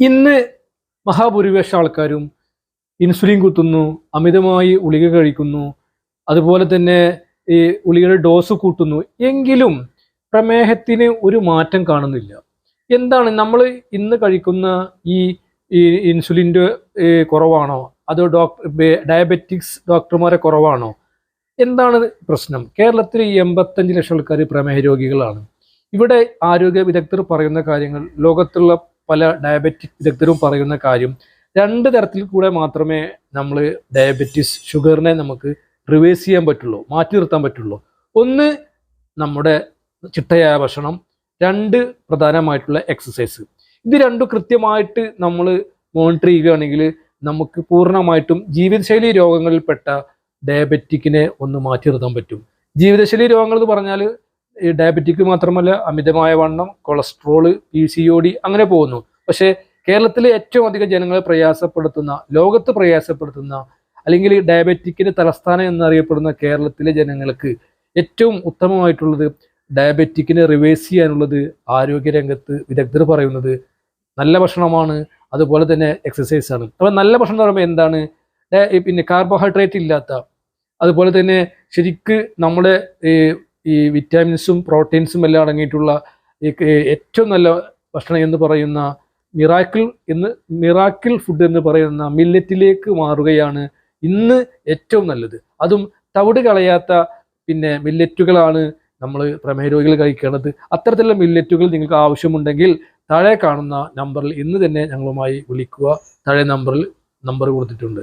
ഇന്ന് മഹാഭൂരിപക്ഷം ആൾക്കാരും ഇൻസുലിൻ കുത്തുന്നു അമിതമായി ഉളിക കഴിക്കുന്നു അതുപോലെ തന്നെ ഈ ഉളികയുടെ ഡോസ് കൂട്ടുന്നു. എങ്കിലും പ്രമേഹത്തിന് ഒരു മാറ്റം കാണുന്നില്ല. എന്താണ്? നമ്മൾ ഇന്ന് കഴിക്കുന്ന ഈ ഇൻസുലിന്റെ കുറവാണോ? അതോ ഡോക്ടർ ഡയബറ്റിക്സ് ഡോക്ടർമാരെ കുറവാണോ? എന്താണ് പ്രശ്നം? കേരളത്തിൽ എൺപത്തഞ്ച് ലക്ഷം ആൾക്കാർ പ്രമേഹ രോഗികളാണ്. ഇവിടെ ആരോഗ്യ വിദഗ്ധർ പറയുന്ന കാര്യങ്ങൾ ലോകത്തുള്ള പല ഡയബറ്റിക് വിദഗ്ധരും പറയുന്ന കാര്യം രണ്ട് തരത്തിൽ കൂടെ മാത്രമേ നമ്മൾ ഡയബറ്റിസ് ഷുഗറിനെ നമുക്ക് റിവേഴ്സ് ചെയ്യാൻ പറ്റുള്ളൂ മാറ്റി നിർത്താൻ പറ്റുള്ളൂ. ഒന്ന് നമ്മുടെ ചിട്ടയായ ഭക്ഷണം രണ്ട് പ്രധാനമായിട്ടുള്ള എക്സസൈസ് ഇത് രണ്ടും കൃത്യമായിട്ട് നമ്മൾ മോണിറ്റർ ചെയ്യുകയാണെങ്കിൽ നമുക്ക് പൂർണമായിട്ടും ജീവിതശൈലി രോഗങ്ങളിൽപ്പെട്ട ഡയബറ്റിക്കിനെ ഒന്ന് മാറ്റി നിർത്താൻ പറ്റും. ജീവിതശൈലി രോഗങ്ങൾ എന്ന് പറഞ്ഞാൽ ഈ ഡയബറ്റിക് മാത്രമല്ല അമിതമായ വണ്ണം cholesterol P C O D അങ്ങനെ പോകുന്നു. പക്ഷേ കേരളത്തിലെ ഏറ്റവും അധികം ജനങ്ങളെ പ്രയാസപ്പെടുത്തുന്ന ലോകത്ത് പ്രയാസപ്പെടുത്തുന്ന അല്ലെങ്കിൽ ഈ ഡയബറ്റിക്കിന്റെ തലസ്ഥാനം എന്നറിയപ്പെടുന്ന കേരളത്തിലെ ജനങ്ങൾക്ക് ഏറ്റവും ഉത്തമമായിട്ടുള്ളത് ഡയബറ്റിക്കിനെ റിവേഴ്സ് ചെയ്യാനുള്ളത് ആരോഗ്യരംഗത്ത് വിദഗ്ധർ പറയുന്നത് നല്ല ഭക്ഷണമാണ് അതുപോലെ തന്നെ എക്സസൈസ് ആണ്. അപ്പോൾ നല്ല ഭക്ഷണം എന്ന് പറയുമ്പോൾ എന്താണ്? പിന്നെ കാർബോഹൈഡ്രേറ്റ് ഇല്ലാത്ത അതുപോലെ തന്നെ ശരിക്ക് നമ്മുടെ ഈ വിറ്റാമിൻസും പ്രോട്ടീൻസും എല്ലാം അടങ്ങിയിട്ടുള്ള ഏറ്റവും നല്ല ഭക്ഷണം എന്ന് പറയുന്ന മിറാക്കിൾ എന്ന് മിറാക്കിൾ ഫുഡ് എന്ന് പറയുന്ന മില്ലറ്റിലേക്ക് മാറുകയാണ് ഇന്ന് ഏറ്റവും നല്ലത്. അതും തവിട് കളയാത്ത പിന്നെ മില്ലറ്റുകളാണ് നമ്മൾ പ്രമേഹ രോഗികൾ കഴിക്കേണ്ടത്. അത്തരത്തിലുള്ള മില്ലറ്റുകൾ നിങ്ങൾക്ക് ആവശ്യമുണ്ടെങ്കിൽ താഴെ കാണുന്ന നമ്പറിൽ ഇന്ന് തന്നെ ഞങ്ങളുമായി വിളിക്കുക. താഴെ നമ്പറിൽ നമ്പർ കൊടുത്തിട്ടുണ്ട്.